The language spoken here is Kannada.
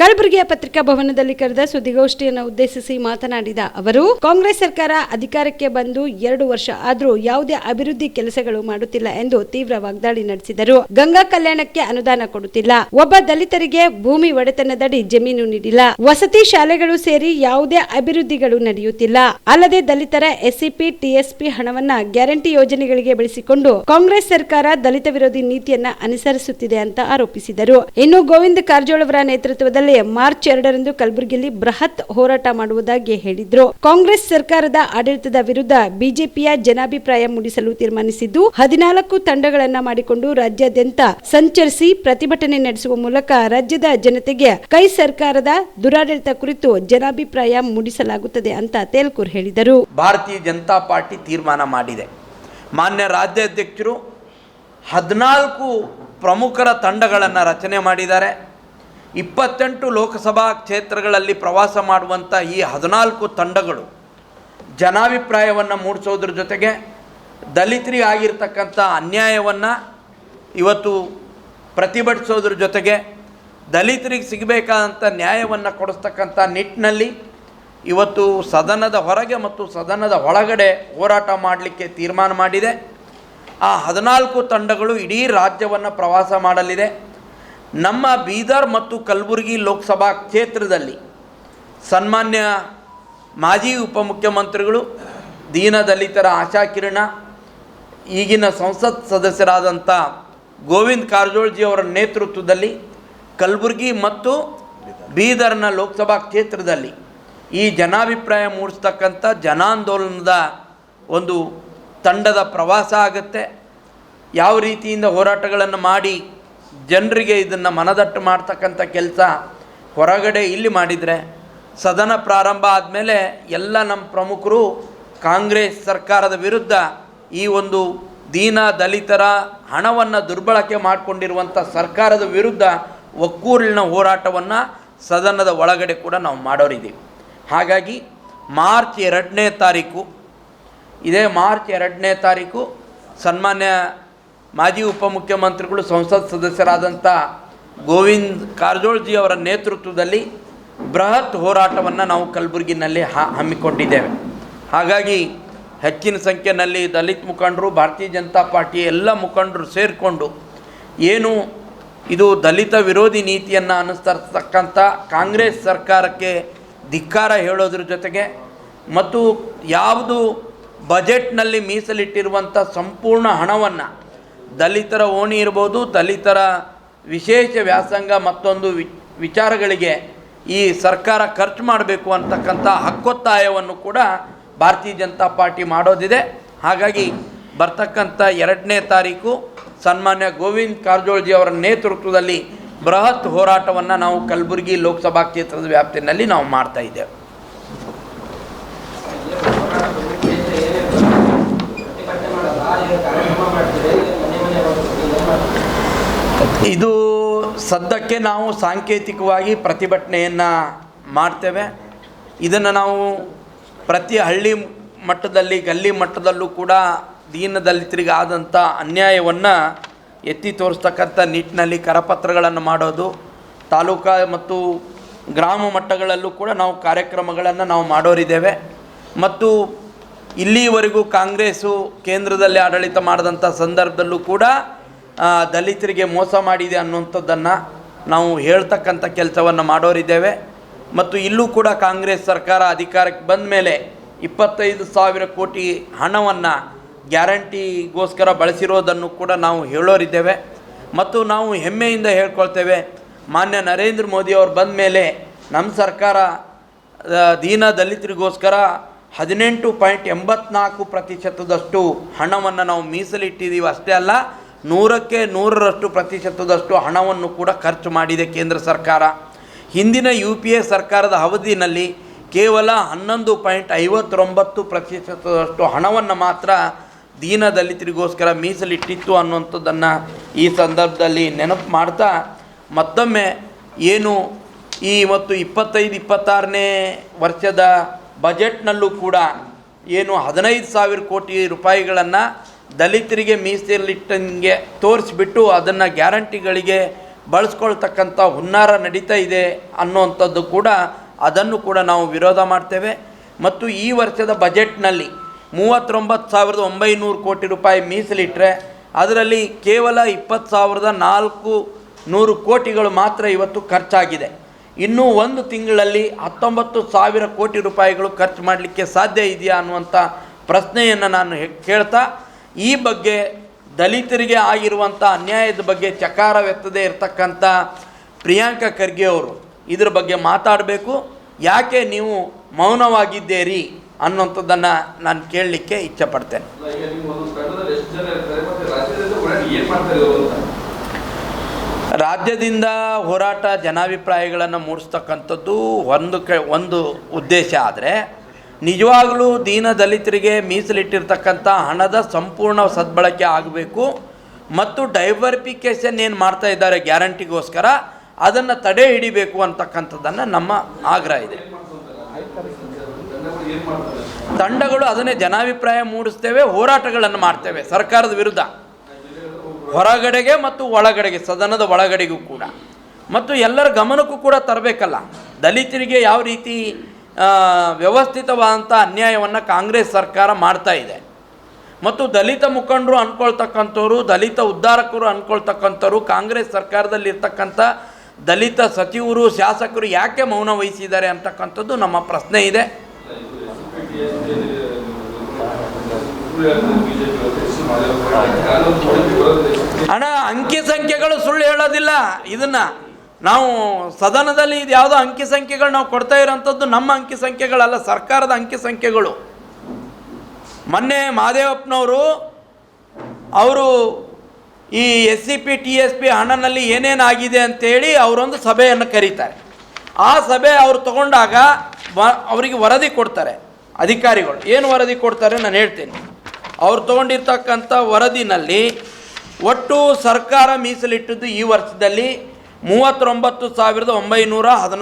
ಕಲಬುರಗಿಯ ಪತ್ರಿಕಾ ಭವನದಲ್ಲಿ ಕರೆದ ಸುದ್ದಿಗೋಷ್ಠಿಯನ್ನು ಉದ್ದೇಶಿಸಿ ಮಾತನಾಡಿದ ಅವರು, ಕಾಂಗ್ರೆಸ್ ಸರ್ಕಾರ ಅಧಿಕಾರಕ್ಕೆ ಬಂದು ಎರಡು ವರ್ಷ ಆದರೂ ಯಾವುದೇ ಅಭಿವೃದ್ಧಿ ಕೆಲಸಗಳು ಮಾಡುತ್ತಿಲ್ಲ ಎಂದು ತೀವ್ರ ವಾಗ್ದಾಳಿ ನಡೆಸಿದರು. ಗಂಗಾ ಕಲ್ಯಾಣಕ್ಕೆ ಅನುದಾನ ಕೊಡುತ್ತಿಲ್ಲ. ಒಬ್ಬ ದಲಿತರಿಗೆ ಭೂಮಿ ಒಡೆತನದಡಿ ಜಮೀನು ನೀಡಿಲ್ಲ. ವಸತಿ ಶಾಲೆಗಳು ಸೇರಿ ಯಾವುದೇ ಅಭಿವೃದ್ಧಿಗಳು ನಡೆಯುತ್ತಿಲ್ಲ. ಅಲ್ಲದೆ ದಲಿತರ ಎಸ್ಸಿಪಿ, ಟಿಎಸ್ಪಿ ಹಣವನ್ನ ಗ್ಯಾರಂಟಿ ಯೋಜನೆಗಳಿಗೆ ಬಳಸಿಕೊಂಡು ಕಾಂಗ್ರೆಸ್ ಸರ್ಕಾರ ದಲಿತ ವಿರೋಧಿ ನೀತಿಯನ್ನ ಅನುಸರಿಸುತ್ತಿದೆ ಅಂತ ಆರೋಪಿಸಿದರು. ಇನ್ನು ಗೋವಿಂದ ಕಾರಜೋಳ ಅವರ ನೇತೃತ್ವದಲ್ಲಿ ಮಾರ್ಚ್ ಎರಡರಂದು ಕಲಬುರಗಿಯಲ್ಲಿ ಬೃಹತ್ ಹೋರಾಟ ಮಾಡುವುದಾಗಿ ಹೇಳಿದ್ರು. ಕಾಂಗ್ರೆಸ್ ಸರ್ಕಾರದ ಆಡಳಿತದ ವಿರುದ್ಧ ಬಿಜೆಪಿಯ ಜನಾಭಿಪ್ರಾಯ ಮೂಡಿಸಲು ತೀರ್ಮಾನಿಸಿದ್ದು, ಹದಿನಾಲ್ಕು ತಂಡಗಳನ್ನ ಮಾಡಿಕೊಂಡು ರಾಜ್ಯಾದ್ಯಂತ ಸಂಚರಿಸಿ ಪ್ರತಿಭಟನೆ ನಡೆಸುವ ಮೂಲಕ ರಾಜ್ಯದ ಜನತೆಗೆ ಕೈ ಸರ್ಕಾರದ ದುರಾಡಳಿತ ಕುರಿತು ಜನಾಭಿಪ್ರಾಯ ಮೂಡಿಸಲಾಗುತ್ತದೆ ಅಂತ ತೇಲ್ಕೂರ್ ಹೇಳಿದರು. ಭಾರತೀಯ ಜನತಾ ಪಾರ್ಟಿ ತೀರ್ಮಾನ ಮಾಡಿದೆ. ಮಾನ್ಯ ರಾಜ್ಯಾಧ್ಯಕ್ಷರು ಹದಿನಾಲ್ಕು ಪ್ರಮುಖರ ತಂಡಗಳನ್ನು ರಚನೆ ಮಾಡಿದ್ದಾರೆ. ಇಪ್ಪತ್ತೆಂಟು ಲೋಕಸಭಾ ಕ್ಷೇತ್ರಗಳಲ್ಲಿ ಪ್ರವಾಸ ಮಾಡುವಂಥ ಈ ಹದಿನಾಲ್ಕು ತಂಡಗಳು ಜನಾಭಿಪ್ರಾಯವನ್ನು ಮೂಡಿಸೋದ್ರ ಜೊತೆಗೆ ದಲಿತರಿಗೆ ಆಗಿರ್ತಕ್ಕಂಥ ಅನ್ಯಾಯವನ್ನು ಇವತ್ತು ಪ್ರತಿಭಟಿಸೋದ್ರ ಜೊತೆಗೆ ದಲಿತರಿಗೆ ಸಿಗಬೇಕಾದಂಥ ನ್ಯಾಯವನ್ನು ಕೊಡಿಸ್ತಕ್ಕಂಥ ನಿಟ್ಟಿನಲ್ಲಿ ಇವತ್ತು ಸದನದ ಹೊರಗೆ ಮತ್ತು ಸದನದ ಒಳಗಡೆ ಹೋರಾಟ ಮಾಡಲಿಕ್ಕೆ ತೀರ್ಮಾನ ಮಾಡಿದೆ. ಆ ಹದಿನಾಲ್ಕು ತಂಡಗಳು ಇಡೀ ರಾಜ್ಯವನ್ನು ಪ್ರವಾಸ ಮಾಡಲಿದೆ. ನಮ್ಮ ಬೀದರ್ ಮತ್ತು ಕಲಬುರಗಿ ಲೋಕಸಭಾ ಕ್ಷೇತ್ರದಲ್ಲಿ ಸನ್ಮಾನ್ಯ ಮಾಜಿ ಉಪಮುಖ್ಯಮಂತ್ರಿಗಳು ದೀನದಲಿತರ ಆಶಾಕಿರಣ ಈಗಿನ ಸಂಸತ್ ಸದಸ್ಯರಾದಂಥ ಗೋವಿಂದ್ ಕಾರಜೋಳ್ಜಿ ಅವರ ನೇತೃತ್ವದಲ್ಲಿ ಕಲಬುರಗಿ ಮತ್ತು ಬೀದರ್ನ ಲೋಕಸಭಾ ಕ್ಷೇತ್ರದಲ್ಲಿ ಈ ಜನಾಭಿಪ್ರಾಯ ಮೂಡಿಸ್ತಕ್ಕಂಥ ಜನಾಂದೋಲನದ ಒಂದು ತಂಡದ ಪ್ರವಾಸ ಆಗುತ್ತೆ. ಯಾವ ರೀತಿಯಿಂದ ಹೋರಾಟಗಳನ್ನು ಮಾಡಿ ಜನರಿಗೆ ಇದನ್ನು ಮನದಟ್ಟು ಮಾಡ್ತಕ್ಕಂಥ ಕೆಲಸ ಹೊರಗಡೆ ಇಲ್ಲಿ ಮಾಡಿದರೆ ಸದನ ಪ್ರಾರಂಭ ಆದಮೇಲೆ ಎಲ್ಲ ನಮ್ಮ ಪ್ರಮುಖರು ಕಾಂಗ್ರೆಸ್ ಸರ್ಕಾರದ ವಿರುದ್ಧ ಈ ಒಂದು ದೀನ ದಲಿತರ ಹಣವನ್ನು ದುರ್ಬಳಕೆ ಮಾಡಿಕೊಂಡಿರುವಂಥ ಸರ್ಕಾರದ ವಿರುದ್ಧ ಒಕ್ಕೂರಿನ ಹೋರಾಟವನ್ನು ಸದನದ ಒಳಗಡೆ ಕೂಡ ನಾವು ಮಾಡೋರಿದ್ದೀವಿ. ಹಾಗಾಗಿ ಮಾರ್ಚ್ ಎರಡನೇ ತಾರೀಕು, ಇದೇ ಮಾರ್ಚ್ ಎರಡನೇ ತಾರೀಕು ಸನ್ಮಾನ್ಯ ಮಾಜಿ ಉಪಮುಖ್ಯಮಂತ್ರಿಗಳು ಸಂಸತ್ ಸದಸ್ಯರಾದಂಥ ಗೋವಿಂದ್ ಕಾರಜೋಳ್ಜಿ ಅವರ ನೇತೃತ್ವದಲ್ಲಿ ಬೃಹತ್ ಹೋರಾಟವನ್ನು ನಾವು ಕಲಬುರಗಿನಲ್ಲಿ ಹಮ್ಮಿಕೊಂಡಿದ್ದೇವೆ. ಹಾಗಾಗಿ ಹೆಚ್ಚಿನ ಸಂಖ್ಯೆಯಲ್ಲಿ ದಲಿತ ಮುಖಂಡರು, ಭಾರತೀಯ ಜನತಾ ಪಾರ್ಟಿಯ ಎಲ್ಲ ಮುಖಂಡರು ಸೇರಿಕೊಂಡು ಏನು ಇದು ದಲಿತ ವಿರೋಧಿ ನೀತಿಯನ್ನು ಅನುಸರಿಸ್ತಕ್ಕಂಥ ಕಾಂಗ್ರೆಸ್ ಸರ್ಕಾರಕ್ಕೆ ಧಿಕ್ಕಾರ ಹೇಳೋದ್ರ ಜೊತೆಗೆ ಮತ್ತು ಯಾವುದು ಬಜೆಟ್ನಲ್ಲಿ ಮೀಸಲಿಟ್ಟಿರುವಂಥ ಸಂಪೂರ್ಣ ಹಣವನ್ನು ದಲಿತರ ಓಣಿ ಇರ್ಬೋದು, ದಲಿತರ ವಿಶೇಷ ವ್ಯಾಸಂಗ ಮತ್ತೊಂದು ವಿಚಾರಗಳಿಗೆ ಈ ಸರ್ಕಾರ ಖರ್ಚು ಮಾಡಬೇಕು ಅಂತಕ್ಕಂಥ ಹಕ್ಕೊತ್ತಾಯವನ್ನು ಕೂಡ ಭಾರತೀಯ ಜನತಾ ಪಾರ್ಟಿ ಮಾಡೋದಿದೆ. ಹಾಗಾಗಿ ಬರ್ತಕ್ಕಂಥ ಎರಡನೇ ತಾರೀಕು ಸನ್ಮಾನ್ಯ ಗೋವಿಂದ್ ಕಾರಜೋಳ್ಜಿ ಅವರ ನೇತೃತ್ವದಲ್ಲಿ ಬೃಹತ್ ಹೋರಾಟವನ್ನು ನಾವು ಕಲಬುರಗಿ ಲೋಕಸಭಾ ಕ್ಷೇತ್ರದ ವ್ಯಾಪ್ತಿಯಲ್ಲಿ ನಾವು ಮಾಡ್ತಾ ಇದ್ದೇವೆ. ಇದು ಸದ್ಯಕ್ಕೆ ನಾವು ಸಾಂಕೇತಿಕವಾಗಿ ಪ್ರತಿಭಟನೆಯನ್ನು ಮಾಡ್ತೇವೆ. ಇದನ್ನು ನಾವು ಪ್ರತಿ ಹಳ್ಳಿ ಮಟ್ಟದಲ್ಲಿ, ಗಲ್ಲಿ ಮಟ್ಟದಲ್ಲೂ ಕೂಡ ದೀನ ದಲಿತರಿಗೆ ಆದಂಥ ಅನ್ಯಾಯವನ್ನು ಎತ್ತಿ ತೋರಿಸ್ತಕ್ಕಂಥ ನಿಟ್ಟಿನಲ್ಲಿ ಕರಪತ್ರಗಳನ್ನು ಮಾಡೋದು, ತಾಲೂಕಾ ಮತ್ತು ಗ್ರಾಮ ಮಟ್ಟಗಳಲ್ಲೂ ಕೂಡ ನಾವು ಕಾರ್ಯಕ್ರಮಗಳನ್ನು ನಾವು ಮಾಡೋರಿದ್ದೇವೆ. ಮತ್ತು ಇಲ್ಲಿವರೆಗೂ ಕಾಂಗ್ರೆಸ್ಸು ಕೇಂದ್ರದಲ್ಲಿ ಆಡಳಿತ ಮಾಡಿದಂಥ ಸಂದರ್ಭದಲ್ಲೂ ಕೂಡ ದಲಿತರಿಗೆ ಮೋಸ ಮಾಡಿದೆ ಅನ್ನುವಂಥದ್ದನ್ನು ನಾವು ಹೇಳ್ತಕ್ಕಂಥ ಕೆಲಸವನ್ನು ಮಾಡೋರಿದ್ದೇವೆ. ಮತ್ತು ಇಲ್ಲೂ ಕೂಡ ಕಾಂಗ್ರೆಸ್ ಸರ್ಕಾರ ಅಧಿಕಾರಕ್ಕೆ ಬಂದ ಮೇಲೆ ಇಪ್ಪತ್ತೈದು ಸಾವಿರ ಕೋಟಿ ಹಣವನ್ನು ಗ್ಯಾರಂಟಿಗೋಸ್ಕರ ಬಳಸಿರೋದನ್ನು ಕೂಡ ನಾವು ಹೇಳೋರಿದ್ದೇವೆ. ಮತ್ತು ನಾವು ಹೆಮ್ಮೆಯಿಂದ ಹೇಳ್ಕೊಳ್ತೇವೆ, ಮಾನ್ಯ ನರೇಂದ್ರ ಮೋದಿ ಅವರು ಬಂದ ಮೇಲೆ ನಮ್ಮ ಸರ್ಕಾರ ದೀನ ದಲಿತರಿಗೋಸ್ಕರ ಹದಿನೆಂಟು ಪಾಯಿಂಟ್ ಎಂಬತ್ನಾಲ್ಕು ಪ್ರತಿಶತದಷ್ಟು ಹಣವನ್ನು ನಾವು ಮೀಸಲಿಟ್ಟಿದ್ದೀವಿ. ಅಷ್ಟೇ ಅಲ್ಲ ನೂರಕ್ಕೆ ನೂರರಷ್ಟು ಪ್ರತಿಶತದಷ್ಟು ಹಣವನ್ನು ಕೂಡ ಖರ್ಚು ಮಾಡಿದೆ ಕೇಂದ್ರ ಸರ್ಕಾರ. ಹಿಂದಿನ ಯು ಪಿ ಎ ಸರ್ಕಾರದ ಅವಧಿನಲ್ಲಿ ಕೇವಲ ಹನ್ನೊಂದು ಪಾಯಿಂಟ್ ಐವತ್ತೊಂಬತ್ತು ಪ್ರತಿಶತದಷ್ಟು ಹಣವನ್ನು ಮಾತ್ರ ದೀನ ದಲಿತರಿಗೋಸ್ಕರ ಮೀಸಲಿಟ್ಟಿತ್ತು ಅನ್ನುವಂಥದ್ದನ್ನು ಈ ಸಂದರ್ಭದಲ್ಲಿ ನೆನಪು ಮಾಡ್ತಾ ಮತ್ತೊಮ್ಮೆ ಏನು ಈ ಇವತ್ತು ಇಪ್ಪತ್ತೈದು, ಇಪ್ಪತ್ತಾರನೇ ವರ್ಷದ ಬಜೆಟ್ನಲ್ಲೂ ಕೂಡ ಏನು ಹದಿನೈದು ಸಾವಿರ ಕೋಟಿ ರೂಪಾಯಿಗಳನ್ನು ದಲಿತರಿಗೆ ಮೀಸಲಿಟ್ಟಂಗೆ ತೋರಿಸ್ಬಿಟ್ಟು ಅದನ್ನು ಗ್ಯಾರಂಟಿಗಳಿಗೆ ಬಳಸ್ಕೊಳ್ತಕ್ಕಂಥ ಹುನ್ನಾರ ನಡೀತಾ ಇದೆ ಅನ್ನೋವಂಥದ್ದು ಕೂಡ ಅದನ್ನು ಕೂಡ ನಾವು ವಿರೋಧ ಮಾಡ್ತೇವೆ. ಮತ್ತು ಈ ವರ್ಷದ ಬಜೆಟ್ನಲ್ಲಿ ಮೂವತ್ತೊಂಬತ್ತು ಸಾವಿರದ ಒಂಬೈನೂರು ಕೋಟಿ ರೂಪಾಯಿ ಮೀಸಲಿಟ್ಟರೆ ಅದರಲ್ಲಿ ಕೇವಲ ಇಪ್ಪತ್ತು ಸಾವಿರದ ನಾಲ್ಕು ನೂರು ಕೋಟಿಗಳು ಮಾತ್ರ ಇವತ್ತು ಖರ್ಚಾಗಿದೆ. ಇನ್ನೂ ಒಂದು ತಿಂಗಳಲ್ಲಿ ಹತ್ತೊಂಬತ್ತು ಸಾವಿರ ಕೋಟಿ ರೂಪಾಯಿಗಳು ಖರ್ಚು ಮಾಡಲಿಕ್ಕೆ ಸಾಧ್ಯ ಇದೆಯಾ ಅನ್ನುವಂಥ ಪ್ರಶ್ನೆಯನ್ನು ನಾನು ಕೇಳ್ತಾ ಈ ಬಗ್ಗೆ ದಲಿತರಿಗೆ ಆಗಿರುವಂಥ ಅನ್ಯಾಯದ ಬಗ್ಗೆ ಚಕಾರವೆತ್ತದೇ ಇರತಕ್ಕಂಥ ಪ್ರಿಯಾಂಕ ಖರ್ಗೆ ಅವರು ಇದ್ರ ಬಗ್ಗೆ ಮಾತಾಡಬೇಕು. ಯಾಕೆ ನೀವು ಮೌನವಾಗಿದ್ದೀರಿ ಅನ್ನೋಂಥದ್ದನ್ನು ನಾನು ಕೇಳಲಿಕ್ಕೆ ಇಚ್ಛೆಪಡ್ತೇನೆ. ರಾಜ್ಯದಿಂದ ಹೋರಾಟ ಜನಾಭಿಪ್ರಾಯಗಳನ್ನು ಮೂಡಿಸ್ತಕ್ಕಂಥದ್ದು ಒಂದು ಕ, ಒಂದು ಉದ್ದೇಶ ಆದರೆ ನಿಜವಾಗಲೂ ದೀನ ದಲಿತರಿಗೆ ಮೀಸಲಿಟ್ಟಿರ್ತಕ್ಕಂಥ ಹಣದ ಸಂಪೂರ್ಣ ಸದ್ಬಳಕೆ ಆಗಬೇಕು ಮತ್ತು ಡೈವರ್ಫಿಕೇಷನ್ ಏನು ಮಾಡ್ತಾ ಇದ್ದಾರೆ ಗ್ಯಾರಂಟಿಗೋಸ್ಕರ ಅದನ್ನು ತಡೆ ಹಿಡಿಬೇಕು ಅಂತಕ್ಕಂಥದ್ದನ್ನು ನಮ್ಮ ಆಗ್ರಹ ಇದೆ. ತಂಡಗಳು ಅದನ್ನೇ ಜನಾಭಿಪ್ರಾಯ ಮೂಡಿಸ್ತೇವೆ, ಹೋರಾಟಗಳನ್ನು ಮಾಡ್ತೇವೆ ಸರ್ಕಾರದ ವಿರುದ್ಧ. ಹೊರಗಡೆಗೆ ಮತ್ತು ಒಳಗಡೆಗೆ, ಸದನದ ಒಳಗಡೆಗೂ ಕೂಡ. ಮತ್ತು ಎಲ್ಲರ ಗಮನಕ್ಕೂ ಕೂಡ ತರಬೇಕಲ್ಲ. ದಲಿತರಿಗೆ ಯಾವ ರೀತಿ ವ್ಯವಸ್ಥಿತವಾದಂಥ ಅನ್ಯಾಯವನ್ನು ಕಾಂಗ್ರೆಸ್ ಸರ್ಕಾರ ಮಾಡ್ತಾ ಇದೆ. ಮತ್ತು ದಲಿತ ಮುಖಂಡರು ಅಂದ್ಕೊಳ್ತಕ್ಕಂಥವ್ರು ದಲಿತ ಉದ್ಧಾರಕರು ಅಂದ್ಕೊಳ್ತಕ್ಕಂಥವ್ರು ಕಾಂಗ್ರೆಸ್ ಸರ್ಕಾರದಲ್ಲಿರ್ತಕ್ಕಂಥ ದಲಿತ ಸಚಿವರು, ಶಾಸಕರು ಯಾಕೆ ಮೌನ ವಹಿಸಿದ್ದಾರೆ ಅಂತಕ್ಕಂಥದ್ದು ನಮ್ಮ ಪ್ರಶ್ನೆ ಇದೆ. ಹಣ ಅಂಕಿ ಸಂಖ್ಯೆಗಳು ಸುಳ್ಳು ಹೇಳೋದಿಲ್ಲ ಇದನ್ನ. ನಾವು ಸದನದಲ್ಲಿ ಇದು ಯಾವುದೋ ಅಂಕಿ ಸಂಖ್ಯೆಗಳು ನಾವು ಕೊಡ್ತಾ ಇರೋಂಥದ್ದು ನಮ್ಮ ಅಂಕಿ ಸಂಖ್ಯೆಗಳಲ್ಲ, ಸರ್ಕಾರದ ಅಂಕಿ ಸಂಖ್ಯೆಗಳು. ಮೊನ್ನೆ ಮಹದೇವಪ್ಪನವರು ಅವರು ಈ S C P T S P ಹಣನಲ್ಲಿ ಏನೇನಾಗಿದೆ ಅಂತೇಳಿ ಅವರೊಂದು ಸಭೆಯನ್ನು ಕರೀತಾರೆ. ಆ ಸಭೆ ಅವರು ತಗೊಂಡಾಗ ಅವರಿಗೆ ವರದಿ ಕೊಡ್ತಾರೆ, ಅಧಿಕಾರಿಗಳು. ಏನು ವರದಿ ಕೊಡ್ತಾರೆ ನಾನು ಹೇಳ್ತೀನಿ. ಅವ್ರು ತೊಗೊಂಡಿರ್ತಕ್ಕಂಥ ವರದಿನಲ್ಲಿ ಒಟ್ಟು ಸರ್ಕಾರ ಮೀಸಲಿಟ್ಟದ್ದು ಈ ವರ್ಷದಲ್ಲಿ ಮೂವತ್ತೊಂಬತ್ತು ಸಾವಿರದ ಒಂಬೈನೂರ ಹದಿನಾರು